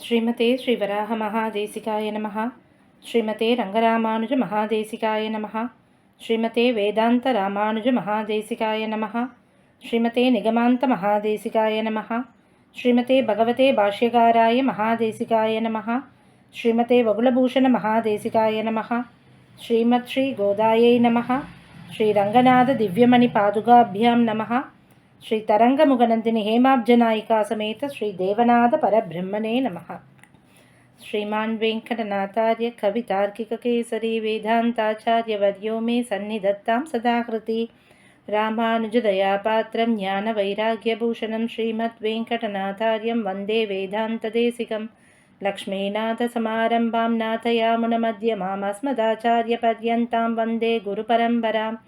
ஸ்ரீமதே ஸ்ரீவராக மகாதேசிகாய நமः ஸ்ரீமதே ரங்கராமானுஜ மகாதேசிகாய நமः ஸ்ரீமதே வேதாந்த ராமானுஜ மகாதேசிகாய நமः ஸ்ரீமதே நிகமாந்த மகாதேசிகாய நமः ஸ்ரீமதே பகவதே பாஷ்யகாராய மகாதேசிகாய நமः ஸ்ரீமதே வகுலபூஷண மகாதேசிகாய நமः ஸ்ரீமத் ஸ்ரீ கோதாயை நமः ஸ்ரீரங்கநாத திவ்யமணி பாதுகாபியாம் நமः श्रीतरङ्गमुखनन्दिनि हेमाब्जनायिका समेत श्रीदेवनादपरब्रह्मणे नमः श्रीमान्वेङ्कटनाथार्यकवितार्किककेसरी वेदान्ताचार्यवर्यो मे सन्निधत्तां सदाकृति रामानुजदयापात्रं ज्ञानवैराग्यभूषणं श्रीमद्वेङ्कटनाथार्यं वन्दे वेदान्तदेशिकं लक्ष्मीनाथसमारम्भां नाथयामुनमध्य मामस्मदाचार्यपर्यन्तां वन्दे गुरुपरम्पराम्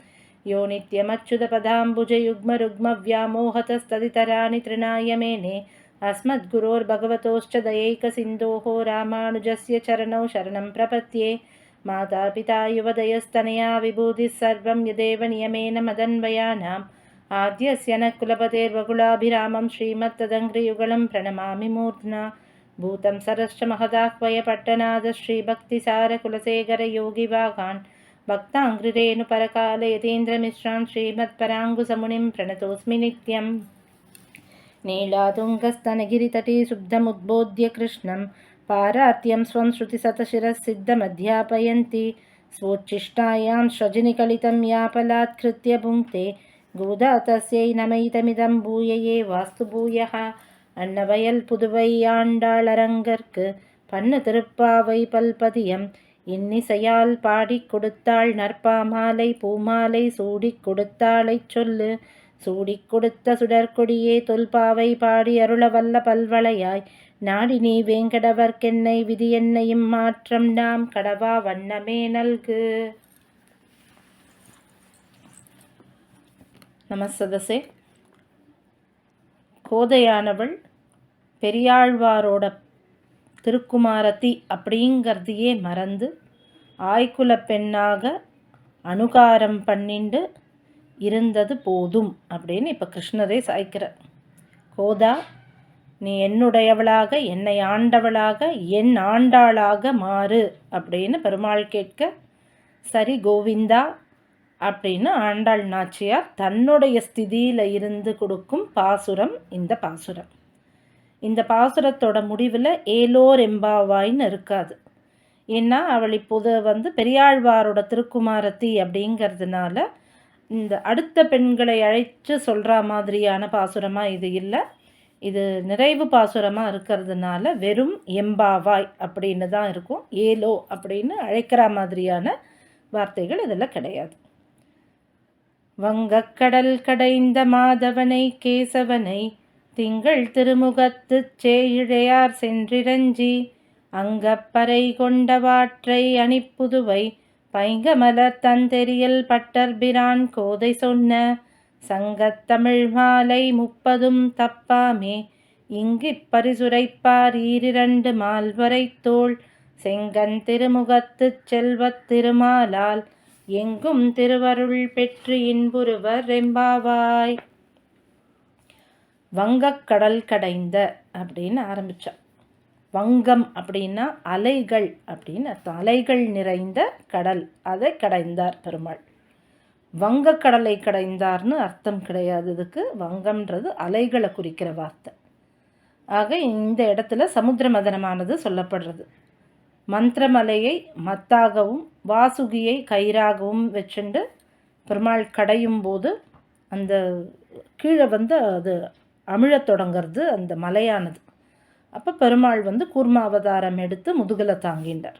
यो नित्यमच्युतपदाम्बुजयुग्मरुग्मव्यामोहतस्तदितराणि तृणाय मेने अस्मद्गुरोर्भगवतोश्च दयैकसिन्धोः रामानुजस्य चरणौ शरणं प्रपद्ये। मातापिता युवदयस्तनया विभूतिः सर्वं यदेव नियमेन मदन्वयानाम्। आद्यस्य न कुलपतेर्वकुलाभिरामं श्रीमत्तदङ्घ्रियुगलं प्रणमामि मूर्ध्ना। भूतं सरश्च महदाह्वयपट्टनाद भक्ताङ्घिरेणुपरकालयतेन्द्रमिश्रां श्रीमत्पराङ्गुसमुनिं प्रणतोऽस्मि नित्यं नीलातुङ्गस्तनगिरितटीशुब्धमुद्बोध्य कृष्णं पारार्त्यं स्वं श्रुतिसतशिरः स्वोच्छिष्टायां स्वोच्चिष्टायां यापलात्कृत्य भुङ्क्ते। गोधा तस्यै नमयितमिदं भूयये वास्तु भूयः वास्तुभूयः अन्नवयल्पुदुवैयाण्डालरङ्गर्क् पन्नतरुप्पावैपल्पदियम् இன்னிசையால் பாடிக் கொடுத்தாள் நற்பாமாலை பூமாலை சூடிக் கொடுத்தாளைச் சொல்லு. சூடிக் கொடுத்த சுடற்கொடியே தொல்பாவை பாடி அருளவல்ல பல்வளையாய். நாடி நீ வேங்கடவர்க்கென்னை விதி என்னையும் மாற்றம் நாம் கடவா வண்ணமே நல்கு. நமசதசே கோதையானவள் பெரியாழ்வாரோட திருக்குமாரத்தி அப்படிங்கிறதையே மறந்து ஆய்குல பெண்ணாக அனுகாரம் பண்ணிண்டு இருந்தது போதும் அப்படின்னு இப்போ கிருஷ்ணரே சாய்க்கிறார். கோதா நீ என்னுடையவளாக என்னை ஆண்டவளாக என் ஆண்டாளாக மாறு அப்படின்னு பெருமாள் கேட்க சரி கோவிந்தா அப்படின்னு ஆண்டாள் நாச்சியார் தன்னுடைய ஸ்திதியில் இருந்து கொடுக்கும் பாசுரம் இந்த பாசுரம். இந்த பாசுரத்தோட முடிவில் ஏலோர் எம்பாவாயின்னு இருக்காது. ஏன்னா அவள் இப்போது வந்து பெரியாழ்வாரோட திருக்குமாரத்தி அப்படிங்கிறதுனால இந்த அடுத்த பெண்களை அழைத்து சொல்கிற மாதிரியான பாசுரமாக இது இல்லை. இது நிறைவு பாசுரமாக இருக்கிறதுனால வெறும் எம்பாவாய் அப்படின்னு தான் இருக்கும். ஏலோ அப்படின்னு அழைக்கிற மாதிரியான வார்த்தைகள் இதில் கிடையாது. வங்கக்கடல் கடைந்த மாதவனை கேசவனை திங்கள் திருமுகத்துச் சேயிழையார் சென்றிரஞ்சி அங்கப்பறை கொண்டவாற்றை அணிப்புதுவை பைங்கமலர் தந்தெறியல் பட்டர்பிரான் கோதை சொன்ன சங்கத்தமிழ் மாலை முப்பதும் தப்பாமே இங்கிப் பரிசுரைப்பார் ஈரிரண்டு மால்வரை தோள் செங்கன் திருமுகத்துச் செல்வத் திருமாலால் எங்கும் திருவருள் பெற்று இன்புருவர் ரெம்பாவாய். வங்கக்கடல் கடைந்த அப்படின்னு ஆரம்பித்தான் வங்கம் அப்படின்னா அலைகள் அப்படின்னு அர்த்தம். அலைகள் நிறைந்த கடல் அதை கடைந்தார் பெருமாள். வங்கக்கடலை கடைந்தார்னு அர்த்தம் கிடையாது. இதுக்கு வங்கம்ன்றது அலைகளை குறிக்கிற வார்த்தை. ஆக இந்த இடத்துல சமுத்திர மதனமானது சொல்லப்படுறது. மந்திரமலையை மத்தாகவும் வாசுகியை கயிறாகவும் வச்சுண்டு பெருமாள் கடையும் போது அந்த கீழே வந்து அது அமிழத் தொடங்கிறது அந்த மலையானது. அப்போ பெருமாள் வந்து கூர்ம அவதாரம் எடுத்து முதுகலை தாங்கின்றார்.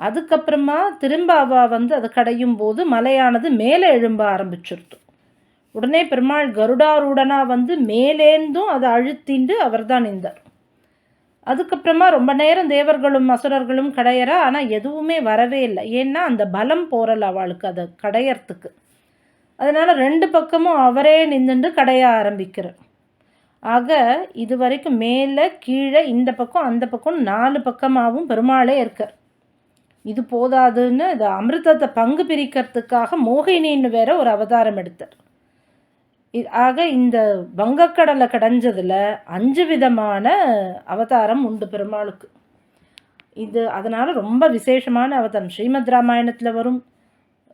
அதுக்கப்புறமா திரும்ப அவ வந்து அதை கடையும் போது மலையானது மேலே எழும்ப ஆரம்பிச்சிருத்து உடனே பெருமாள் கருடாரூடனாக வந்து மேலேந்தும் அதை அழுத்திண்டு அவர் தான் நின்றார். அதுக்கப்புறமா ரொம்ப நேரம் தேவர்களும் அசுரர்களும் கடையறா ஆனால் எதுவுமே வரவே இல்லை. ஏன்னா அந்த பலம் போரல் அவளுக்கு அதை கடையறத்துக்கு அதனால் ரெண்டு பக்கமும் அவரே நின்றுண்டு கடைய ஆரம்பிக்கிறார். ஆக இது வரைக்கும் மேலே கீழே இந்த பக்கம் அந்த பக்கம் நாலு பக்கமாகவும் பெருமாளே இருக்கார் இது போதாதுன்னு இது அமிர்தத்தை பங்கு பிரிக்கிறதுக்காக மோகினின்னு வேற ஒரு அவதாரம் எடுத்தார். ஆக இந்த வங்கக்கடலை கடைஞ்சதில் அஞ்சு விதமான அவதாரம் உண்டு பெருமாளுக்கு. இது அதனால் ரொம்ப விசேஷமான அவதாரம். ஸ்ரீமத் ராமாயணத்தில் வரும்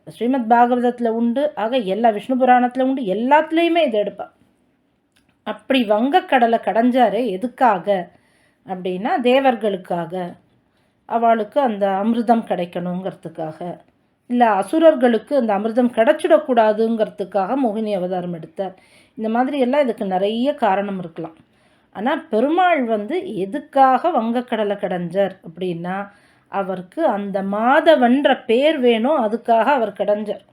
ஸ்ரீமத் பாகவதத்தில் உண்டு ஆக எல்லா விஷ்ணு புராணத்தில் உண்டு எல்லாத்துலேயுமே இதை எடுப்பா அப்படி வங்கக்கடலை கடைஞ்சாரு எதுக்காக? அப்படின்னா தேவர்களுக்காக. அவளுக்கு அந்த அமிர்தம் கிடைக்கணுங்கிறதுக்காக. இல்லை அசுரர்களுக்கு அந்த அமிர்தம் கிடச்சிடக்கூடாதுங்கிறதுக்காக மோகினி அவதாரம் எடுத்தார். இந்த மாதிரி எல்லாம் இதுக்கு நிறைய காரணம் இருக்கலாம். ஆனால் பெருமாள் வந்து எதுக்காக வங்கக்கடலை கடைஞ்சார் அப்படின்னா அவருக்கு அந்த மாதவன்ற பேர் வேணும் அதுக்காக அவர் கடைஞ்சார்.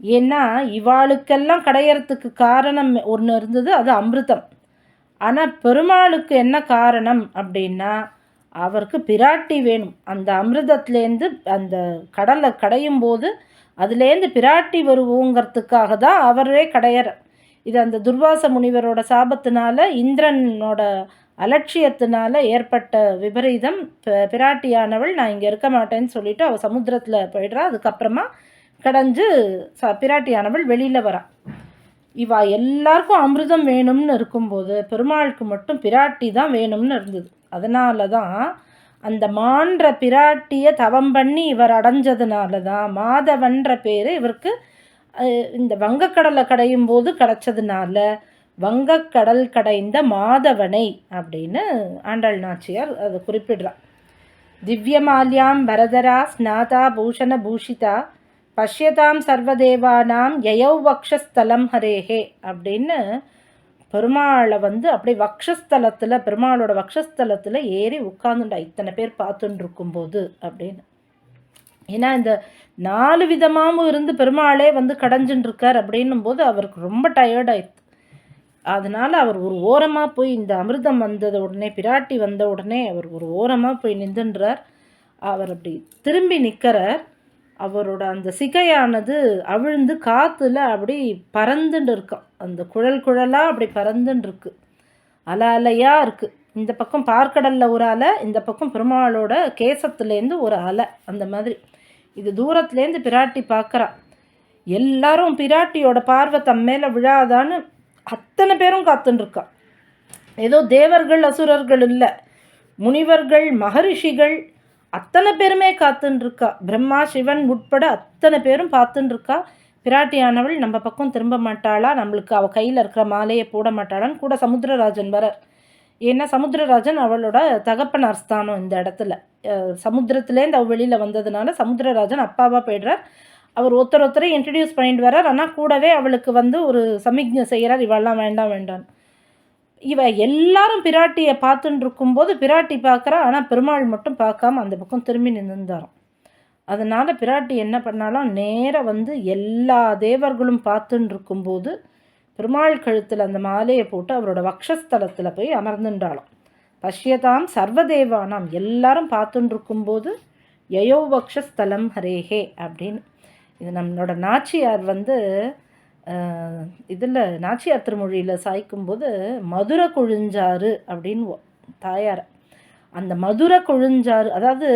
ஏன்னா இவாளுக்கெல்லாம் கடையறதுக்கு காரணம் ஒன்று இருந்தது அது அமிர்தம். ஆனால் பெருமாளுக்கு என்ன காரணம் அப்படின்னா அவருக்கு பிராட்டி வேணும். அந்த அமிர்தத்துலேருந்து அந்த கடலை கடையும் போது அதுலேருந்து பிராட்டி வருவோங்கிறதுக்காக தான் அவரே கடையற. இது அந்த துர்வாச முனிவரோட சாபத்தினால இந்திரனோட அலட்சியத்தினால ஏற்பட்ட விபரீதம். பிராட்டியானவள் நான் இங்கே இருக்க மாட்டேன்னு சொல்லிவிட்டு அவள் சமுத்திரத்தில் போயிடுறா. அதுக்கப்புறமா கடைஞ்சு ச பிராட்டியானவள் வெளியில் வரா. இவா எல்லாருக்கும் அமிர்தம் வேணும்னு இருக்கும்போது பெருமாளுக்கு மட்டும் பிராட்டி தான் வேணும்னு இருந்தது. அதனால தான் அந்த மான்ற பிராட்டியை தவம் பண்ணி இவர் அடைஞ்சதுனால தான் மாதவன்ற பேர் இவருக்கு இந்த வங்கக்கடலை கடையும் போது கிடச்சதுனால வங்கக்கடல் கடைந்த மாதவனை அப்படின்னு ஆண்டாள் நாச்சியார் அதை குறிப்பிடுறா. திவ்யமால்யாம் பரதரா ஸ்நாதா பூஷண பூஷிதா பஷ்யதாம் சர்வதேவானாம் யயௌ வக்ஷஸ்தலம் ஹரேஹே அப்படின்னு பெருமாளை வந்து அப்படியே வக்ஷஸ்தலத்தில் பெருமாளோட வக்ஷஸ்தலத்தில் ஏறி உட்காந்துண்டா இத்தனை பேர் பார்த்துட்டு இருக்கும்போது அப்படின்னு. ஏன்னா இந்த நாலு விதமாகவும் இருந்து பெருமாளே வந்து கடைஞ்சுட்டு இருக்கார் அப்படின்னும் போது அவருக்கு ரொம்ப டயர்டாயிடுது அதனால் அவர் ஒரு ஓரமாக போய் இந்த அமிர்தம் வந்தது உடனே பிராட்டி வந்த உடனே அவர் ஒரு ஓரமாக போய் நின்றுன்றார். அவர் அப்படி திரும்பி நிற்கிறார் அவரோட அந்த சிகையானது அவிழ்ந்து காற்றுல அப்படி பறந்துன்னு இருக்கான் அந்த குழல் குழலாக அப்படி பறந்துன்னு இருக்கு அல அலையாக இருக்குது இந்த பக்கம் பார்க்கடலில் ஒரு அலை இந்த பக்கம் பெருமாளோட கேசத்துலேருந்து ஒரு அலை அந்த மாதிரி. இது தூரத்துலேருந்து பிராட்டி பார்க்குறா. எல்லாரும் பிராட்டியோட பார்வை தம் மேலே விழாதான்னு அத்தனை பேரும் காத்துன்னு ஏதோ தேவர்கள் அசுரர்கள் இல்லை. முனிவர்கள் மகரிஷிகள் அத்தனை பேருமே காத்துன்ருக்கா பிரம்மா சிவன் உட்பட அத்தனை பேரும் பார்த்துன்ருக்கா பிராட்டியானவள் நம்ம பக்கம் திரும்ப மாட்டாளா? நம்மளுக்கு அவள் கையில் இருக்கிற மாலையை போட மாட்டாளான்னு கூட சமுத்திரராஜன் வரார் ஏன்னா சமுத்திரராஜன் அவளோட தகப்பனார் ஸ்தானம் இந்த இடத்துல. சமுத்திரத்துலேருந்து அவள் வெளியில் வந்ததுனால சமுத்திரராஜன் அப்பாவாக போயிடுறார். அவர் ஒருத்தர் ஒருத்தரை இன்ட்ரடியூஸ் பண்ணிட்டு வரார் ஆனால் கூடவே அவளுக்கு வந்து ஒரு சமிக்ஞை செய்கிறார் இவெல்லாம் வேண்டாம் வேண்டான்னு இவ எல்லாரும் பிராட்டியை பார்த்துட்டு இருக்கும்போது பிராட்டி பார்க்குறா ஆனால் பெருமாள் மட்டும் பார்க்காம அந்த பக்கம் திரும்பி நின்றுந்தாராம் அதனால் பிராட்டி என்ன பண்ணாலும் நேராக வந்து எல்லா தேவர்களும் பார்த்துட்டு இருக்கும்போது பெருமாள் கழுத்தில் அந்த மாலையை போட்டு அவரோட வக்ஷஸ்தலத்தில் போய் அமர்ந்துட்டாளாம் பஷ்யதாம் சர்வதேவானாம் எல்லாரும் பார்த்துட்டு இருக்கும்போது யயோ வக்ஷஸ்தலம் ஹரேஹே அப்படின்னு. இது நம்மளோட நாச்சியார் வந்து இதில் நாச்சியார் திருமொழியில் சாய்க்கும்போது மதுரை கொழுஞ்சாறு அப்படின்னு தாயார். அந்த மதுரை கொழுஞ்சாறு அதாவது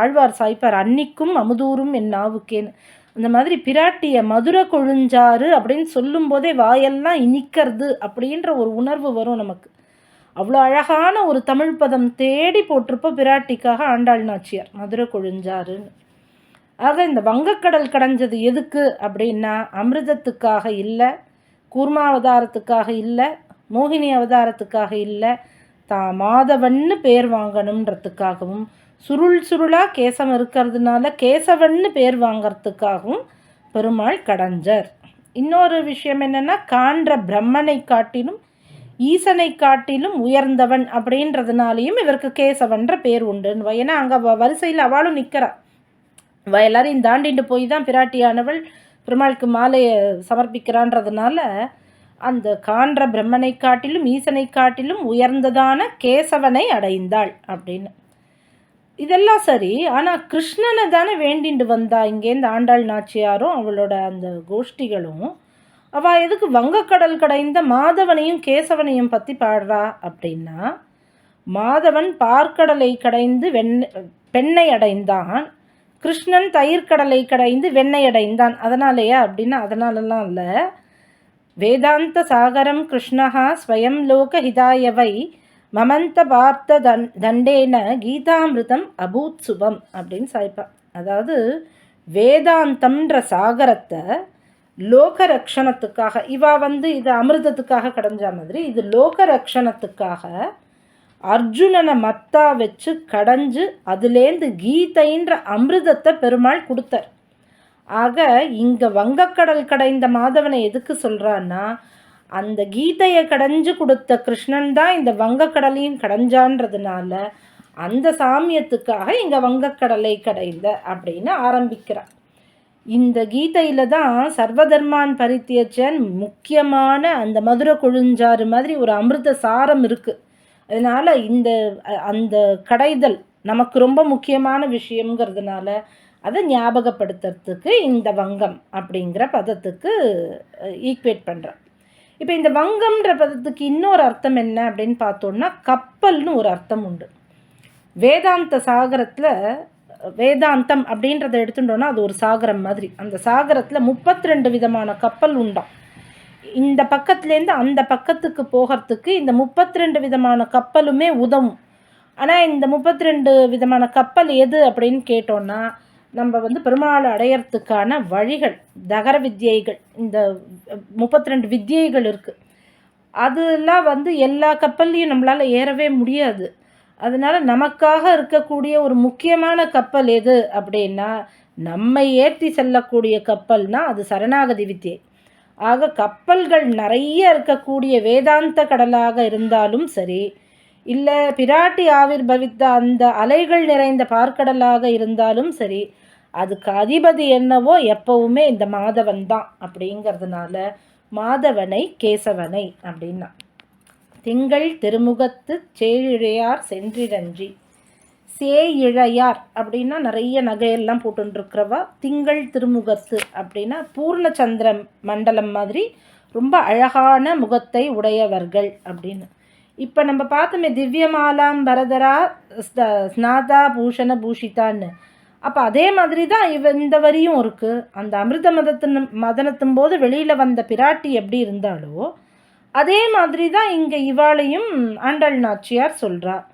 ஆழ்வார் சாய்ப்பார் அன்னிக்கும் அமுதூரும் என் நாவுக்கேன்னு அந்த மாதிரி பிராட்டிய மதுரை கொழுஞ்சாறு அப்படின்னு சொல்லும்போதே வாயெல்லாம் இனிக்கிறது அப்படின்ற ஒரு உணர்வு வரும் நமக்கு. அவ்வளோ அழகான ஒரு தமிழ் பதம் தேடி போட்டிருப்போம் பிராட்டிக்காக ஆண்டாள் நாச்சியார் மதுரை கொழுஞ்சாறுன்னு. ஆக இந்த வங்கக்கடல் கடைஞ்சது எதுக்கு அப்படின்னா அமிர்தத்துக்காக இல்லை கூர்மா அவதாரத்துக்காக இல்லை மோகினி அவதாரத்துக்காக இல்லை தா மாதவன்னு பேர் வாங்கணுன்றதுக்காகவும் சுருள் சுருளாக கேசம் இருக்கிறதுனால கேசவன்னு பேர் வாங்கிறதுக்காகவும் பெருமாள் கடைஞ்சர். இன்னொரு விஷயம் என்னென்னா காண்ற பிரம்மனை காட்டிலும் ஈசனை காட்டிலும் உயர்ந்தவன் அப்படின்றதுனாலையும் இவருக்கு கேசவன்ற பேர் உண்டு ஏன்னா அங்கே வரிசையில் அவளும் நிற்கிறா எல்லாரையும் தாண்டிட்டு போய் தான் பிராட்டியானவள் பெருமாளுக்கு மாலையை சமர்ப்பிக்கிறான்றதுனால அந்த காண்ற பிரம்மனை காட்டிலும் ஈசனை காட்டிலும் உயர்ந்ததான கேசவனை அடைந்தாள் அப்படின்னு. இதெல்லாம் சரி ஆனால் கிருஷ்ணனை தானே வேண்டிண்டு வந்தா இங்கேருந்து ஆண்டாள் நாச்சியாரும் அவளோட அந்த கோஷ்டிகளும் அவள் எதுக்கு வங்கக்கடல் கடைந்த மாதவனையும் கேசவனையும் பற்றி பாடுறா அப்படின்னா மாதவன் பார்க்கடலை கடைந்து வெண் பெண்ணை அடைந்தான். கிருஷ்ணன் தயிர் கடலை கடைந்து வெண்ணெய் அடைந்தான். அதனாலேயா அப்படின்னா அதனாலலாம் இல்லை. வேதாந்த சாகரம் கிருஷ்ணா ஸ்வயம் லோக ஹிதாயவை மமந்த பார்த்த தன் தண்டேன கீதாமிருதம் அபூத் சுபம் அப்படின்னு சாய்ப்பா. அதாவது வேதாந்தம்ன்ற சாகரத்தை லோக ரக்ஷணத்துக்காக இவா வந்து இது அமிர்தத்துக்காக கடைஞ்ச மாதிரி இது லோக ரக்ஷணத்துக்காக அர்ஜுனனை மத்தா வச்சு கடைஞ்சு அதுலேருந்து கீதைன்ற அமிர்தத்தை பெருமாள் கொடுத்தார். ஆக இங்கே வங்கக்கடல் கடைந்த மாதவனை எதுக்கு சொல்கிறான்னா அந்த கீதையை கடைஞ்சு கொடுத்த கிருஷ்ணன் தான் இந்த வங்கக்கடலையும் கடைஞ்சான்றதுனால அந்த சாமியத்துக்காக இங்கே வங்கக்கடலை கடைந்த அப்படின்னு ஆரம்பிக்கிறார். இந்த கீதையில் தான் சர்வதர்மான் பரித்தியச்சன் முக்கியமான அந்த மதுரை கொழுஞ்சாறு மாதிரி ஒரு அமிர்த சாரம் இருக்குது அதனால் இந்த அந்த கடைதல் நமக்கு ரொம்ப முக்கியமான விஷயங்கிறதுனால அதை ஞாபகப்படுத்துறதுக்கு இந்த வங்கம் அப்படிங்கிற பதத்துக்கு ஈக்குவேட் பண்ணுறேன் இப்போ இந்த வங்கம்ன்ற பதத்துக்கு இன்னொரு அர்த்தம் என்ன அப்படின்னு பார்த்தோன்னா கப்பல்னு ஒரு அர்த்தம் உண்டு. வேதாந்த சாகரத்தில் வேதாந்தம் அப்படின்றத எடுத்துட்டோன்னா அது ஒரு சாகரம் மாதிரி. அந்த சாகரத்தில் முப்பத்தி ரெண்டு விதமான கப்பல் உண்டாம். இந்த பக்கத்துலேருந்து அந்த பக்கத்துக்கு போகிறதுக்கு இந்த முப்பத்தி ரெண்டு விதமான கப்பலுமே உதவும். ஆனால் இந்த முப்பத்தி ரெண்டு விதமான கப்பல் எது அப்படின்னு கேட்டோன்னா நம்ம வந்து பெருமாளை அடையிறதுக்கான வழிகள் தகர வித்யைகள் இந்த முப்பத்தி ரெண்டு வித்யைகள் இருக்குது அதெல்லாம் வந்து எல்லா கப்பல்லையும் நம்மளால் ஏறவே முடியாது. அதனால் நமக்காக இருக்கக்கூடிய ஒரு முக்கியமான கப்பல் எது அப்படின்னா நம்மை ஏற்றி செல்லக்கூடிய கப்பல்னால் அது சரணாகதி வித்தியை. ஆக கப்பல்கள் நிறைய இருக்கக்கூடிய வேதாந்த கடலாக இருந்தாலும் சரி இல்லை பிராட்டி ஆவிர்பவித்த அந்த அலைகள் நிறைந்த பார்க்கடலாக இருந்தாலும் சரி அதுக்கு அதிபதி என்னவோ எப்பவுமே இந்த மாதவன் தான் அப்படிங்கிறதுனால மாதவனை கேசவனை அப்படின்னா. திங்கள் திருமுகத்து சேழிழையார் சே இழையார் அப்படின்னா நிறைய நகையெல்லாம் போட்டுருக்கிறவா திங்கள் திருமுகத்து அப்படின்னா பூர்ணச்சந்திர மண்டலம் மாதிரி ரொம்ப அழகான முகத்தை உடையவர்கள் அப்படின்னு. இப்போ நம்ம பார்த்தோமே திவ்யமாலாம் பரதரா ஸ்நாதா பூஷண பூஷிதான்னு. அப்போ அதே மாதிரி தான் இவ இந்த வரியும் இருக்குது அந்த அமிர்த மதத்தின் மதனத்தும் போது வெளியில் வந்த பிராட்டி எப்படி இருந்தாலோ அதே மாதிரி தான் இங்கே இவாளையும் ஆண்டாள் நாச்சியார் சொல்கிறார்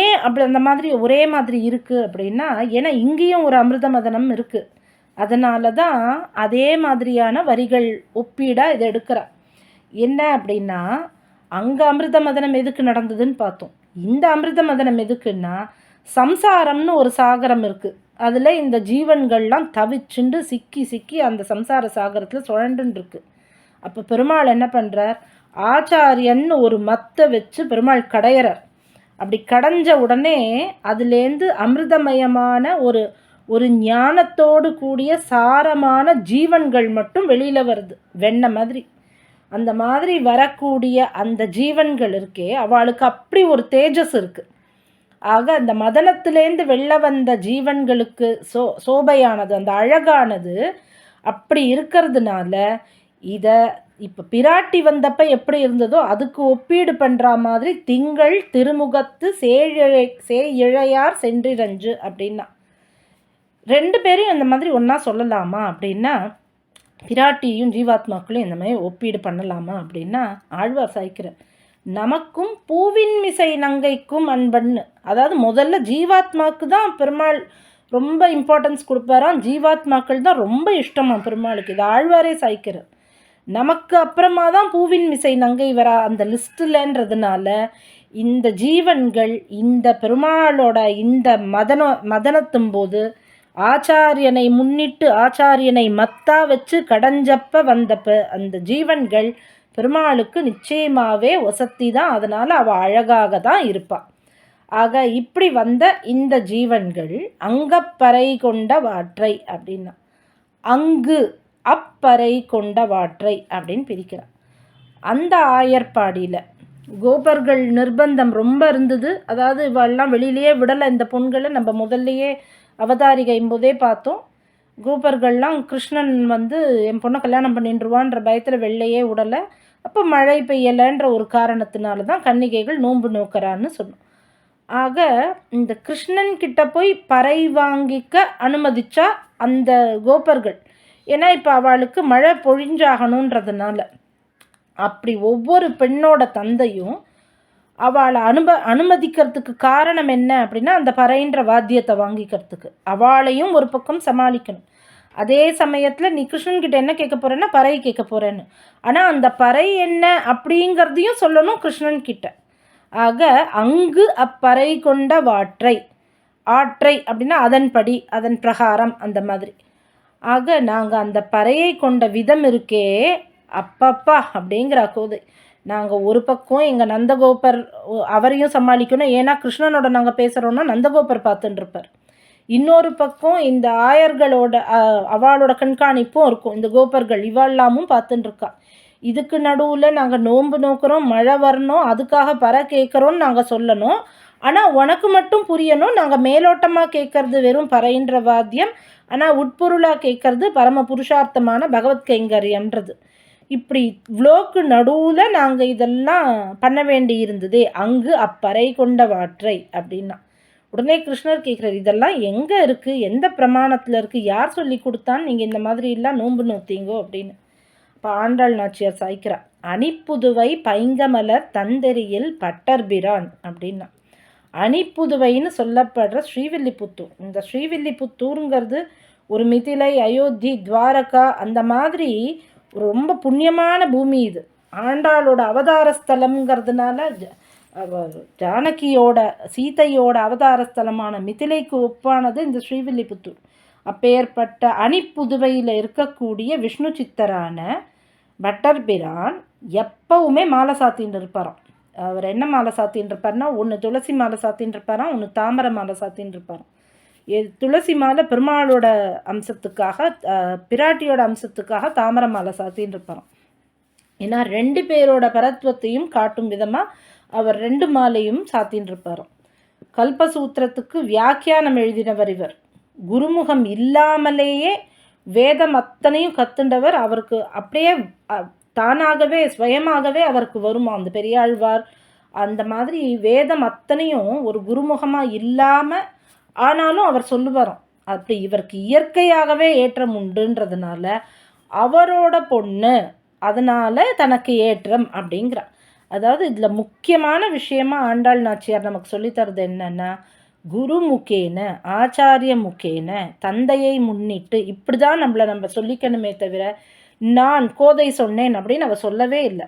ஏன் அப்படி அந்த மாதிரி ஒரே மாதிரி இருக்குது அப்படின்னா ஏன்னா இங்கேயும் ஒரு அமிர்த மதனம் இருக்குது அதனால தான் அதே மாதிரியான வரிகள் ஒப்பீடாக இதை எடுக்கிறார் என்ன அப்படின்னா அங்கே அமிர்த மதனம் எதுக்கு நடந்ததுன்னு பார்த்தோம். இந்த அமிர்த மதனம் எதுக்குன்னா சம்சாரம்னு ஒரு சாகரம் இருக்குது அதில் இந்த ஜீவன்கள்லாம் தவிச்சுண்டு சிக்கி சிக்கி அந்த சம்சார சாகரத்தில் சுழண்டுன்னு இருக்கு. அப்போ பெருமாள் என்ன பண்ணுறார் ஆச்சாரியன்னு ஒரு மத்தை வச்சு பெருமாள் கடையிறார். அப்படி கடைஞ்ச உடனே அதுலேருந்து அமிர்தமயமான ஒரு ஒரு ஞானத்தோடு கூடிய சாரமான ஜீவன்கள் மட்டும் வெளியில் வருது வெண்ண மாதிரி. அந்த மாதிரி வரக்கூடிய அந்த ஜீவன்கள் இருக்கே அவளுக்கு அப்படி ஒரு தேஜஸ் இருக்குது ஆக அந்த மதனத்திலேருந்து வெளில வந்த ஜீவன்களுக்கு சோ சோபையானது அந்த அழகானது அப்படி இருக்கிறதுனால இதை இப்போ பிராட்டி வந்தப்ப எப்படி இருந்ததோ அதுக்கு ஒப்பீடு பண்ணுற மாதிரி திங்கள் திருமுகத்து சேழிழை சே இழையார் சென்றிரஞ்சு அப்படின்னா. ரெண்டு பேரையும் இந்த மாதிரி ஒன்றா சொல்லலாமா அப்படின்னா பிராட்டியும் ஜீவாத்மாக்களையும் இந்த மாதிரி ஒப்பீடு பண்ணலாமா அப்படின்னா ஆழ்வார் சாய்க்கிறேன் நமக்கும் பூவின் மிசை நங்கைக்கும் அன்பன்னு அதாவது முதல்ல ஜீவாத்மாவுக்கு தான் பெருமாள் ரொம்ப இம்பார்ட்டன்ஸ் கொடுப்பாராம். ஜீவாத்மாக்கள் தான் ரொம்ப இஷ்டமாக பெருமாளுக்கு. இது ஆழ்வாரே சாய்க்கிறார். நமக்கு அப்புறமா தான் பூவின் மிசை நங்கை வரா அந்த லிஸ்ட்டில்ன்றதுனால இந்த ஜீவன்கள் இந்த பெருமாளோட இந்த மதன மதனத்தும் போது ஆச்சாரியனை முன்னிட்டு ஆச்சாரியனை மத்தா வச்சு கடைஞ்சப்ப வந்தப்ப அந்த ஜீவன்கள் பெருமாளுக்கு நிச்சயமாகவே ஒசத்தி தான் அதனால் அவள் அழகாக தான் இருப்பாள் ஆக இப்படி வந்த இந்த ஜீவன்கள் அங்கப்பறை கொண்ட வாற்றை அப்படின்னா அங்கு அப்பறை கொண்ட வாற்றை அப்படின்னு பிரிக்கிறான் அந்த ஆயர்பாடியில் கோபர்கள் நிர்பந்தம் ரொம்ப இருந்தது. அதாவது இவெல்லாம் வெளியிலேயே விடலை. இந்த பொண்களை நம்ம முதல்லையே அவதாரிகையும் போதே பார்த்தோம். கோபர்கள்லாம் கிருஷ்ணன் வந்து என் பொண்ணை கல்யாணம் பண்ணிட்டுருவான்ற பயத்தில் வெள்ளையே விடலை அப்போ மழை பெய்யலைன்ற ஒரு காரணத்தினால தான் கன்னிகைகள் நோன்பு நோக்கிறான்னு சொன்னோம். ஆக இந்த கிருஷ்ணன் கிட்ட போய் பறை வாங்கிக்க அனுமதிச்சா அந்த கோபர்கள் ஏன்னா இப்போ அவளுக்கு மழை பொழிஞ்சாகணுன்றதுனால. அப்படி ஒவ்வொரு பெண்ணோட தந்தையும் அவளை அனுப அனுமதிக்கிறதுக்கு காரணம் என்ன அப்படின்னா அந்த பறைன்ற வாத்தியத்தை வாங்கிக்கிறதுக்கு. அவளையும் ஒரு பக்கம் சமாளிக்கணும். அதே சமயத்தில் நீ கிருஷ்ணன்கிட்ட என்ன கேட்க போகிறேன்னா பறை கேட்க போகிறேன்னு ஆனால் அந்த பறை என்ன அப்படிங்கிறதையும் சொல்லணும் கிருஷ்ணன்கிட்ட ஆக அங்கு அப்பறை கொண்ட வாற்றை ஆற்றை அப்படின்னா அதன்படி அதன் பிரகாரம் அந்த மாதிரி. ஆக நாங்கள் அந்த பறையை கொண்ட விதம் இருக்கே. அப்பப்பா அப்படிங்கிற கோதை. நாங்கள் ஒரு பக்கம் எங்கள் நந்தகோபர் அவரையும் சமாளிக்கணும். ஏன்னா கிருஷ்ணனோட நாங்கள் பேசுகிறோன்னா நந்தகோபர் பார்த்துட்டுருப்பார் இன்னொரு பக்கம் இந்த ஆயர்களோட அவளோட கண்காணிப்பும் இருக்கும். இந்த கோபர்கள் இவெல்லாமும் பார்த்துட்டுருக்கா இதுக்கு நடுவில் நாங்கள் நோன்பு நோக்கிறோம் மழை வரணும் அதுக்காக பற கேட்குறோன்னு நாங்கள் சொல்லணும். ஆனால் உனக்கு மட்டும் புரியணும். நாங்கள் மேலோட்டமாக கேட்கறது வெறும் பறைன்ற வாத்தியம். ஆனால் உட்பொருளாக கேட்கறது பரம புருஷார்த்தமான பகவத் கைங்கரியன்றது இப்படி இவ்வளோக்கு நடுவில் நாங்கள் இதெல்லாம் பண்ண வேண்டி இருந்ததே அங்கு அப்பறை கொண்ட வாற்றை அப்படின்னா. உடனே கிருஷ்ணர் கேட்குறாரு இதெல்லாம் எங்கே இருக்குது எந்த பிரமாணத்தில் இருக்குது யார் சொல்லி கொடுத்தான்னு நீங்கள் இந்த மாதிரி எல்லாம் நோன்பு நோத்தீங்கோ? அப்படின்னு. இப்போ ஆண்டாள் நாச்சியார் சாய்க்கிறா அணிப்புதுவை பைங்கமலர் தந்தெரியில் பட்டர்பிரான் அப்படின்னா. அணிப்புதுவைன்னு சொல்லப்படுற ஸ்ரீவில்லிபுத்தூர். இந்த ஸ்ரீவில்லிபுத்தூருங்கிறது ஒரு மிதிலை அயோத்தி துவாரகா அந்த மாதிரி ரொம்ப புண்ணியமான பூமி இது. ஆண்டாளோட அவதார ஸ்தலம்ங்கிறதுனால ஜானகியோட சீதையோட அவதார ஸ்தலமான மிதிலைக்கு ஒப்பானது இந்த ஸ்ரீவில்லிபுத்தூர். அப்பேற்பட்ட அணிப்புதுவையில் இருக்கக்கூடிய விஷ்ணு சித்தரான பட்டர்பிரான் எப்பவுமே மாலை சாத்தின்னு இருப்பாராம். அவர் என்ன மாலை சாத்தின்னு இருப்பார்னா ஒன்று துளசி மாலை சாத்தின்னு இருப்பாராம் ஒன்று தாமரை மாலை சாத்தின்னு இருப்பாராம் துளசி மாலை பெருமாளோட அம்சத்துக்காக பிராட்டியோட அம்சத்துக்காக தாமரை மாலை சாத்தின்னு இருப்பாராம் ஏன்னா ரெண்டு பேரோட பரத்துவத்தையும் காட்டும் விதமாக அவர் ரெண்டு மாலையும் சாத்தின்னு இருப்பாராம் கல்பசூத்திரத்துக்கு வியாக்கியானம் எழுதினவர் இவர். குருமுகம் இல்லாமலேயே வேதம் அத்தனையும் கத்துண்டவர் அவருக்கு. அப்படியே தானாகவே ஸ்வயமாகவே அவருக்கு வருமா? அந்த பெரியாழ்வார் அந்த மாதிரி வேதம் அத்தனையும் ஒரு குருமுகமாக இல்லாமல் ஆனாலும் அவர் சொல்லுவாராம் அப்படி இவருக்கு இயற்கையாகவே ஏற்றம் உண்டுன்றதுனால அவரோட பொண்ணு அதனால் தனக்கு ஏற்றம் அப்படிங்கிறார். அதாவது இதில் முக்கியமான விஷயமா ஆண்டாள் நாச்சியார் நமக்கு சொல்லித்தரது என்னென்னா குரு முக்கேன ஆச்சாரிய முக்கேன தந்தையை முன்னிட்டு இப்படி தான் நம்மளை நம்ம சொல்லிக்கணுமே தவிர நான் கோதை சொன்னேன் அப்படின்னு அவ சொல்லவே இல்லை.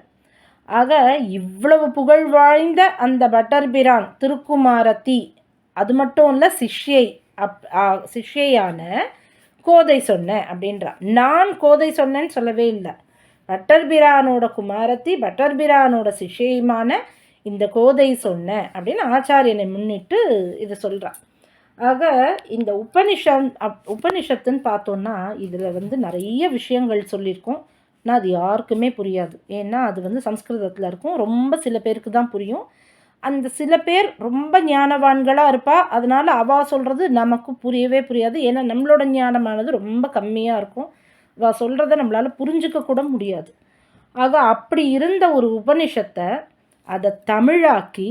ஆக இவ்வளவு புகழ் வாழ்ந்த அந்த பட்டர்பிரான் திருக்குமாரத்தி அது மட்டும் இல்லை சிஷ்யை அப் சிஷ்யையான கோதை சொன்னேன் அப்படின்றா. நான் கோதை சொன்னேன்னு சொல்லவே இல்லை. பட்டர்பிரானோட குமாரத்தி பட்டர்பிரானோட சிஷ்யமான இந்த கோதை சொன்னேன் அப்படின்னு ஆச்சாரியனை முன்னிட்டு இதை சொல்கிறான் ஆக இந்த உபனிஷம் அப் உபனிஷத்துன்னு பார்த்தோன்னா இதில் வந்து நிறைய விஷயங்கள் சொல்லியிருக்கோம். ஆனால் அது யாருக்குமே புரியாது. ஏன்னா அது வந்து சம்ஸ்கிருதத்தில் இருக்கும். ரொம்ப சில பேருக்கு தான் புரியும். அந்த சில பேர் ரொம்ப ஞானவான்களாக இருப்பா. அதனால் அவா சொல்கிறது நமக்கு புரியவே புரியாது. ஏன்னா நம்மளோட ஞானமானது ரொம்ப கம்மியாக இருக்கும். அவள் சொல்கிறத நம்மளால் புரிஞ்சிக்க கூட முடியாது. ஆக அப்படி இருந்த ஒரு உபனிஷத்தை அதை தமிழாக்கி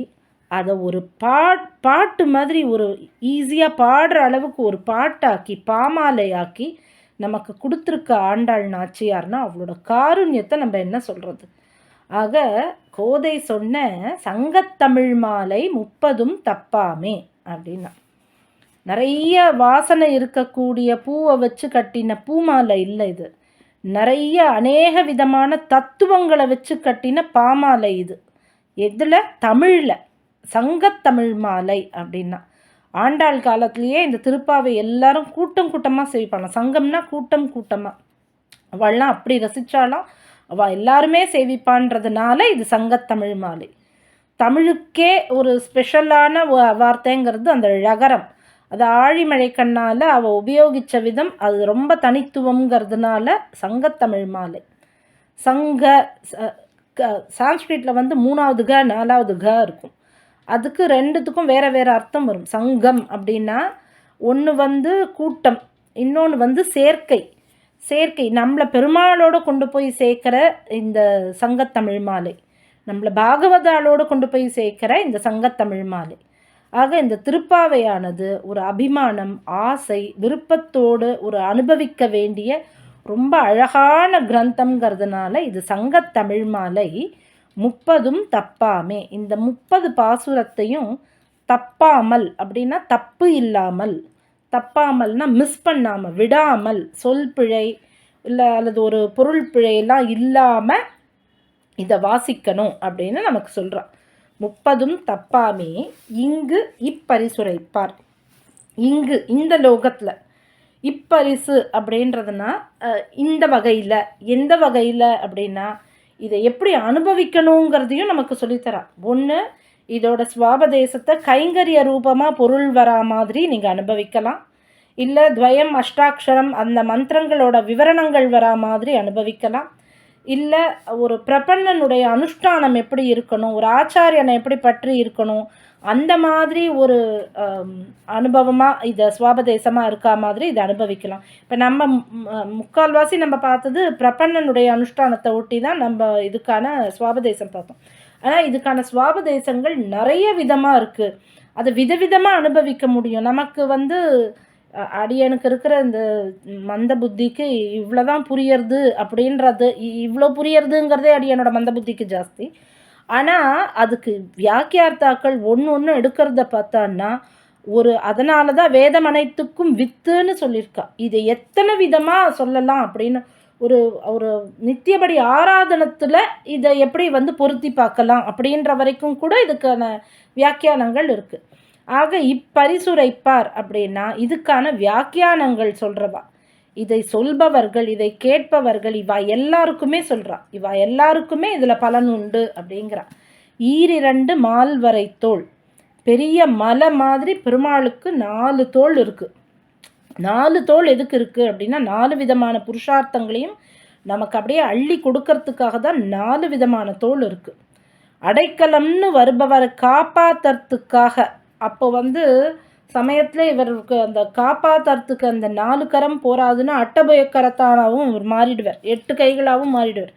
அதை ஒரு பாட் பாட்டு மாதிரி ஒரு ஈஸியாக பாடுற அளவுக்கு ஒரு பாட்டாக்கி பாமாலையாக்கி நமக்கு கொடுத்துருக்க ஆண்டாள் நாச்சியார்னா அவளோட காருண்யத்தை நம்ம என்ன சொல்கிறது ஆக கோதை சொன்ன சங்கத்தமிழ் மாலை முப்பதும் தப்பாமே அப்படின்னா. நிறைய வாசனை இருக்கக்கூடிய பூவை வச்சு கட்டின பூமாலை இல்லை இது. நிறைய அநேக விதமான தத்துவங்களை வச்சு கட்டின பாமாலை இது. எதில்? தமிழில். சங்கத்தமிழ் மாலை அப்படின்னா ஆண்டாள் காலத்திலேயே இந்த திருப்பாவை எல்லாரும் கூட்டம் கூட்டமாக சேவிப்பாங்க. சங்கம்னா கூட்டம் கூட்டமாக அவள்லாம் அப்படி ரசித்தாலும் அவள் எல்லாருமே சேவிப்பான்றதுனால இது சங்கத்தமிழ் மாலை. தமிழுக்கே ஒரு ஸ்பெஷலான வார்த்தைங்கிறது அந்த ழகரம். அது ஆழிமழை கண்ணால் அவள் உபயோகித்த விதம் அது ரொம்ப தனித்துவங்கிறதுனால சங்கத்தமிழ் மாலை. சங்க சான்ஸ்கிரிட்டில் வந்து மூணாவது க நாலாவது க இருக்கும். அதுக்கு ரெண்டுத்துக்கும் வேறு வேறு அர்த்தம் வரும். சங்கம் அப்படின்னா ஒன்று வந்து கூட்டம் இன்னொன்று வந்து சேர்க்கை. சேர்க்கை நம்மளை பெருமாளோடு கொண்டு போய் சேர்க்குற இந்த சங்கத்தமிழ் மாலை நம்மளை பாகவதாலோடு கொண்டு போய் சேர்க்குற இந்த சங்கத்தமிழ் மாலை. ஆக இந்த திருப்பாவையானது ஒரு அபிமானம் ஆசை விருப்பத்தோடு ஒரு அனுபவிக்க வேண்டிய ரொம்ப அழகான கிரந்தம்ங்கிறதுனால இது சங்கத்தமிழ் மாலை. முப்பதும் தப்பாமே. இந்த முப்பது பாசுரத்தையும் தப்பாமல் அப்படின்னா தப்பு இல்லாமல் தப்பாமல்னா மிஸ் பண்ணாமல் விடாமல் சொல் பிழை இல்லை அல்லது ஒரு பொருள் பிழையெல்லாம் இல்லாமல் இதை வாசிக்கணும் அப்படின்னு நமக்கு சொல்கிறான் முப்பதும் தப்பாமே. இங்கு இப்பரிசுரைப்பார். இங்கு இந்த லோகத்தில். இப்பரிசு அப்படின்றதுனா இந்த வகையில். எந்த வகையில் அப்படின்னா இதை எப்படி அனுபவிக்கணுங்கிறதையும் நமக்கு சொல்லித்தரான் ஒன்று இதோட சுவாபதேசத்தை கைங்கரிய ரூபமாக பொருள் வரா மாதிரி நீங்கள் அனுபவிக்கலாம். இல்லை துவயம் அஷ்டாட்சரம் அந்த மந்திரங்களோட விவரணங்கள் வரா மாதிரி அனுபவிக்கலாம். இல்லை ஒரு பிரபன்னனுடைய அனுஷ்டானம் எப்படி இருக்கணும் ஒரு ஆச்சாரியனை எப்படி பற்றி இருக்கணும் அந்த மாதிரி ஒரு அனுபவமாக இதை சுவாபதேசமாக இருக்கா மாதிரி இதை அனுபவிக்கலாம். இப்போ நம்ம முக்கால்வாசி நம்ம பார்த்தது பிரபன்னனுடைய அனுஷ்டானத்தை ஒட்டி தான் நம்ம இதுக்கான சுவாபதேசம் பார்த்தோம். ஆனால் இதுக்கான சுவாபதேசங்கள் நிறைய விதமாக இருக்குது அதை விதவிதமாக அனுபவிக்க முடியும். நமக்கு வந்து அடியனுக்கு இருக்கிற இந்த மந்த புத்திக்கு இவ்வளோதான் புரியறது அப்படின்றது இவ்வளோ புரியறதுங்கிறதே அடியனோட மந்த புத்திக்கு ஜாஸ்தி. ஆனால் அதுக்கு வியாக்கியார்த்தாக்கள் ஒன்று ஒன்று எடுக்கிறத பார்த்தான்னா ஒரு அதனால தான் வேதம் அனைத்துக்கும் வித்துன்னு சொல்லியிருக்கா. இதை எத்தனை விதமாக சொல்லலாம் அப்படின்னு ஒரு ஒரு நித்தியபடி ஆராதனத்தில் இதை எப்படி வந்து பொருத்தி பார்க்கலாம் அப்படின்ற வரைக்கும் கூட இதுக்கான வியாக்கியானங்கள் இருக்குது ஆக இப்பரிசுரைப்பார் அப்படின்னா இதுக்கான வியாக்கியானங்கள் சொல்கிறவா இதை சொல்பவர்கள் இதை கேட்பவர்கள் இவா எல்லாருக்குமே சொல்கிறா இவா எல்லாருக்குமே இதில் பலன் உண்டு அப்படிங்கிறா. ஈரிரண்டு மால்வரை தோல். பெரிய மலை மாதிரி பெருமாளுக்கு நாலு தோல் இருக்குது நாலு தோல் எதுக்கு இருக்குது அப்படின்னா நாலு விதமான புருஷார்த்தங்களையும் நமக்கு அப்படியே அள்ளி கொடுக்கறதுக்காக தான் நாலு விதமான தோல் இருக்குது அடைக்கலம்னு வருபவரை காப்பாற்றுறதுக்காக அப்போ வந்து சமயத்தில் இவருக்கு அந்த காப்பாற்றுறதுக்கு அந்த நாலு கரம் போராதுன்னு அட்டபயக்கரத்தானாவும் இவர் மாறிடுவார். எட்டு கைகளாகவும் மாறிடுவார்.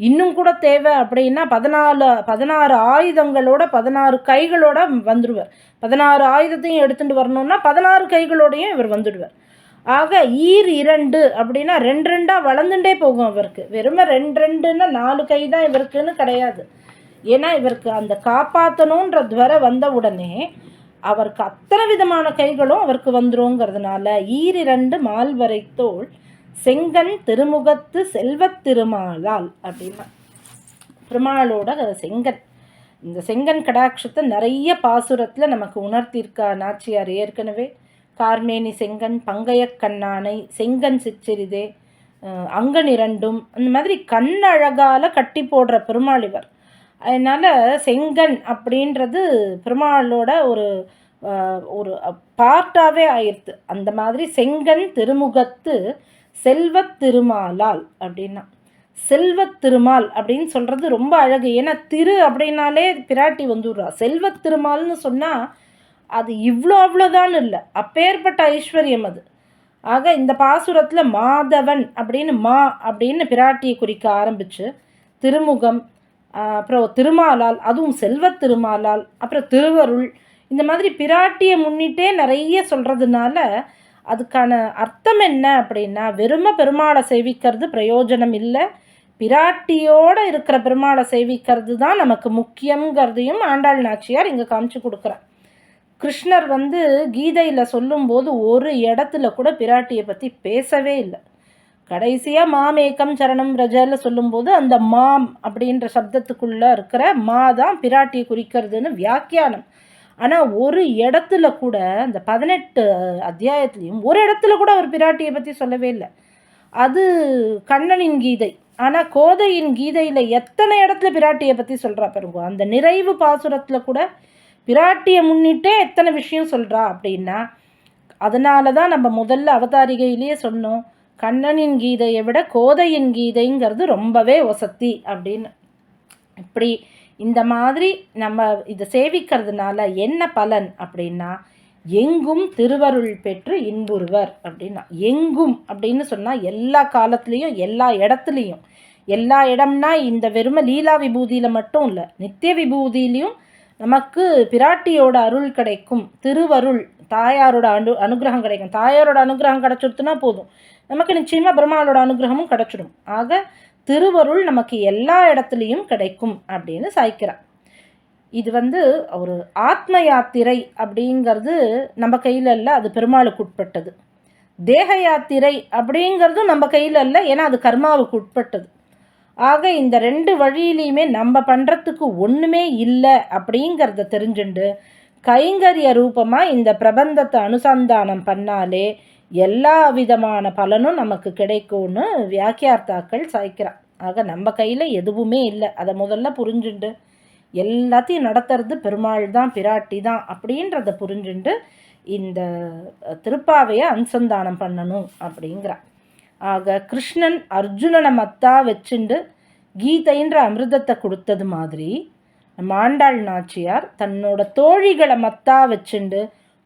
இன்னும் கூட தேவை அப்படின்னா பதினாலு பதினாறு ஆயுதங்களோட பதினாறு கைகளோட வந்துடுவார். பதினாறு ஆயுதத்தையும் எடுத்துகிட்டு வரணும்னா பதினாறு கைகளோடையும் இவர் வந்துடுவார். ஆக ஈர் இரண்டு அப்படின்னா ரெண்டு ரெண்டாக வளர்ந்துட்டே போகும் இவருக்கு வெறுமை ரெண்டு ரெண்டுன்னா நாலு கை தான் இவருக்குன்னு கிடையாது. ஏன்னா இவருக்கு அந்த காப்பாற்றணுன்ற துவரை வந்த உடனே அவருக்கு அத்தனை விதமான கைகளும் அவருக்கு வந்துருங்கிறதுனால ஈரிரண்டு மால்வரை தோல் செங்கன் திருமுகத்து செல்வத் திருமாலால் அப்படின்னா. பெருமாளோட செங்கன். இந்த செங்கன் கடாட்சத்தை நிறைய பாசுரத்தில் நமக்கு உணர்த்தியிருக்கா நாச்சியார் ஏற்கனவே. கார்மேனி செங்கன் பங்கையக்கண்ணானை செங்கன் சிச்சிறிதே அங்கன் இரண்டும் அந்த மாதிரி கண்ணழகால் கட்டி போடுற பெருமாள் இவர். அதனால் செங்கன் அப்படின்றது பெருமாளோட ஒரு ஒரு பார்ட்டாகவே ஆயிடுது அந்த மாதிரி செங்கன் திருமுகத்து செல்வத் திருமாலால் அப்படின்னா. செல்வத் திருமால் அப்படின்னு சொல்கிறது ரொம்ப அழகு. ஏன்னா திரு அப்படின்னாலே பிராட்டி வந்துடுறா. செல்வத் திருமால்னு சொன்னால் அது இவ்வளோ அவ்வளோதான் இல்லை. அப்பேற்பட்ட ஐஸ்வர்யம் அது. ஆக இந்த பாசுரத்தில் மாதவன் அப்படின்னு மா அப்படின்னு பிராட்டியை குறிக்க ஆரம்பித்து திருமுகம் அப்புறம் திருமாலால் அதுவும் செல்வத் திருமாலால் அப்புறம் திருவருள் இந்த மாதிரி பிராட்டியை முன்னிட்டே நிறைய சொல்கிறதுனால அதுக்கான அர்த்தம் என்ன அப்படின்னா வெறும பெருமாளை சேவிக்கிறது பிரயோஜனம் இல்லை. பிராட்டியோடு இருக்கிற பெருமாளை சேவிக்கிறது தான் நமக்கு முக்கியங்கிறதையும் ஆண்டாள் நாச்சியார் இங்கே காமிச்சு கொடுக்குறார். கிருஷ்ணர் வந்து கீதையில் சொல்லும்போது ஒரு இடத்துல கூட பிராட்டியை பற்றி பேசவே இல்லை. கடைசியாக மாமேக்கம் சரணம் ரஜால சொல்லும்போது அந்த மாம் அப்படின்ற சப்தத்துக்குள்ளே இருக்கிற மா தான் பிராட்டியை குறிக்கிறதுன்னு வியாக்கியானம். ஆனால் ஒரு இடத்துல கூட அந்த பதினெட்டு அத்தியாயத்துலேயும் ஒரு இடத்துல கூட அவர் பிராட்டியை பற்றி சொல்லவே இல்லை. அது கண்ணனின் கீதை. ஆனால் கோதையின் கீதையில் எத்தனை இடத்துல பிராட்டியை பற்றி சொல்கிறா பாருங்க. அந்த நிறைவு பாசுரத்தில் கூட பிராட்டியை முன்னிட்டே எத்தனை விஷயம் சொல்கிறா அப்படின்னா அதனால தான் நம்ம முதல்ல அவதாரிகையிலேயே சொன்னோம். கண்ணனின் கீதையை விட கோதையின் கீதைங்கிறது ரொம்பவே ஒசத்தி அப்படின்னு. இப்படி இந்த மாதிரி நம்ம இதை சேவிக்கிறதுனால என்ன பலன் அப்படின்னா எங்கும் திருவருள் பெற்று இன்புறுவர் அப்படின்னா எங்கும் அப்படின்னு சொன்னால் எல்லா காலத்துலேயும் எல்லா இடத்துலையும். எல்லா இடம்னா இந்த வெறும லீலா விபூதியில் மட்டும் இல்லை நித்திய விபூதியிலையும் நமக்கு பிராட்டியோட அருள் கிடைக்கும் திருவருள் தாயாரோட அனு அனுகிரகம் கிடைக்கும். தாயாரோட அனுகிரகம் கிடச்சிடுத்துனா போதும். நமக்கு நிச்சயமாக பெருமாளோட அனுகிரகமும் கிடச்சிடும். ஆக திருவருள் நமக்கு எல்லா இடத்துலையும் கிடைக்கும் அப்படின்னு சாய்க்கிறார் இது வந்து ஒரு ஆத்ம யாத்திரை அப்படிங்கிறது நம்ம கையில் இல்லை அது பெருமாளுக்கு உட்பட்டது. தேக யாத்திரை அப்படிங்கிறதும் நம்ம கையில் இல்லை ஏன்னா அது கர்மாவுக்கு உட்பட்டது. ஆக இந்த ரெண்டு வழியிலையுமே நம்ம பண்ணுறதுக்கு ஒன்றுமே இல்லை அப்படிங்கிறத தெரிஞ்சுண்டு கைங்கரிய ரூபமாக இந்த பிரபந்தத்தை அனுசந்தானம் பண்ணாலே எல்லா விதமான பலனும் நமக்கு கிடைக்கும்னு வியாக்கியார்த்தாக்கள் சாய்க்கிறான் ஆக நம்ம கையில் எதுவுமே இல்லை. அதை முதல்ல புரிஞ்சுண்டு எல்லாத்தையும் நடத்துறது பெருமாள் தான் பிராட்டி தான் அப்படின்றத புரிஞ்சுண்டு இந்த திருப்பாவையை அனுசந்தானம் பண்ணணும் அப்படிங்கிறான் ஆக கிருஷ்ணன் அர்ஜுனனை மத்தா வச்சுண்டு கீதைன்ற அமிர்தத்தை கொடுத்தது மாதிரி நம்ம ஆண்டாள் நாச்சியார் தன்னோட தோழிகளை மத்தா வச்சுண்டு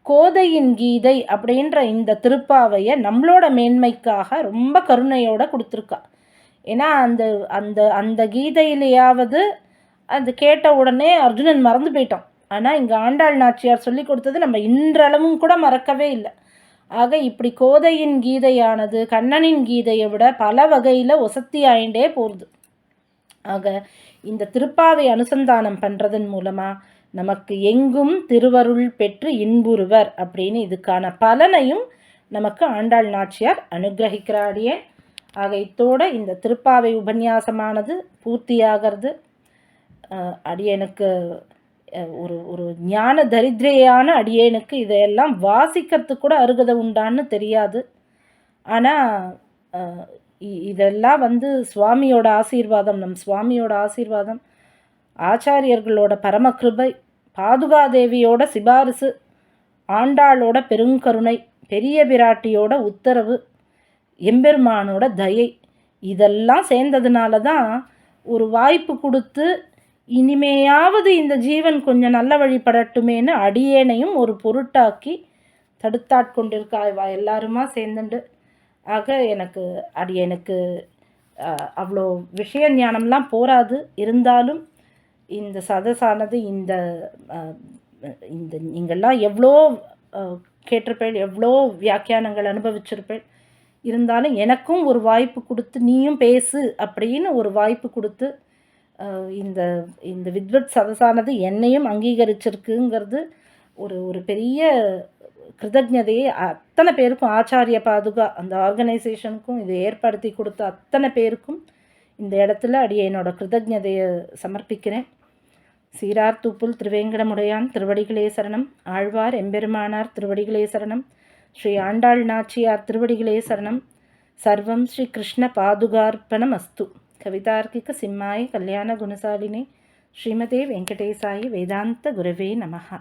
கோதையின் கீதை அப்படின்ற இந்த திருப்பாவையை நம்மளோட மேன்மைக்காக ரொம்ப கருணையோடு கொடுத்துருக்கா. ஏன்னா அந்த அந்த அந்த கீதையிலேயாவது அது கேட்ட உடனே அர்ஜுனன் மறந்து போயிட்டான். ஆனால் இங்கே ஆண்டாள் நாச்சியார் சொல்லி கொடுத்தது நம்ம இன்றளவும் கூட மறக்கவே இல்லை. ஆக இப்படி கோதையின் கீதையானது கண்ணனின் கீதையை விட பல வகையில் ஒசத்தி ஆயிண்டே போகுது. ஆக இந்த திருப்பாவை அனுசந்தானம் பண்ணுறதன் மூலமாக நமக்கு எங்கும் திருவருள் பெற்று இன்புறுவர் அப்படின்னு இதுக்கான பலனையும் நமக்கு ஆண்டாள் நாச்சியார் அனுகிரகிக்கிறாடியே ஆக இத்தோட இந்த திருப்பாவை உபன்யாசமானது பூர்த்தியாகிறது. அடியனுக்கு ஒரு ஒரு ஞான தரித்திரையான அடியேனுக்கு இதையெல்லாம் வாசிக்கிறதுக்கு கூட அருகதை உண்டான்னு தெரியாது. ஆனால் இதெல்லாம் வந்து சுவாமியோட ஆசீர்வாதம் நம் சுவாமியோட ஆசீர்வாதம். ஆச்சாரியர்களோட பரமகிருபை பாதுகாதேவியோட சிபாரிசு ஆண்டாளோட பெருங்கருணை பெரிய பிராட்டியோட உத்தரவு எம்பெருமானோட தயை இதெல்லாம் சேர்ந்ததுனால தான் ஒரு வாய்ப்பு கொடுத்து இனிமேயாவது இந்த ஜீவன் கொஞ்சம் நல்ல வழிபடட்டுமேனு அடியேனையும் ஒரு பொருட்டாக்கி தடுத்தாட்கொண்டிருக்கா வா எல்லாருமா சேர்ந்துண்டு. ஆக எனக்கு அது எனக்கு அவ்வளோ விஷய ஞானம்லாம் போராது. இருந்தாலும் இந்த சதசானது இந்த இந்த நீங்கள்லாம் எவ்வளோ கேட்டிருப்பேள் எவ்வளோ வியாக்கியானங்கள் அனுபவிச்சிருப்பேள். இருந்தாலும் எனக்கும் ஒரு வாய்ப்பு கொடுத்து நீயும் பேசு அப்படின்னு ஒரு வாய்ப்பு கொடுத்து இந்த இந்த வித்வத் சதசானது என்னையும் அங்கீகரிச்சிருக்குங்கிறது ஒரு ஒரு பெரிய கிருதஜதையை அத்தனை பேருக்கும் ஆச்சாரிய பாதுகா அந்த ஆர்கனைசேஷனுக்கும் இதை ஏற்படுத்தி கொடுத்த அத்தனை பேருக்கும் இந்த இடத்துல அடியே என்னோட கிருதஜதையை சமர்ப்பிக்கிறேன். சீரார் தூப்புல் திருவேங்கடமுடையான் திருவடிகளே சரணம். ஆழ்வார் எம்பெருமானார் திருவடிகளே சரணம். ஸ்ரீ ஆண்டாள் நாச்சியார் திருவடிகளே சரணம். சர்வம் ஸ்ரீ கிருஷ்ண பாதுகார்ப்பணம் அஸ்து கவிதார்க்கிக சிம்மாய் கல்யாண குணசாலினே. ஸ்ரீமதே வெங்கடேசாயி வேதாந்த குரவே நமஹா.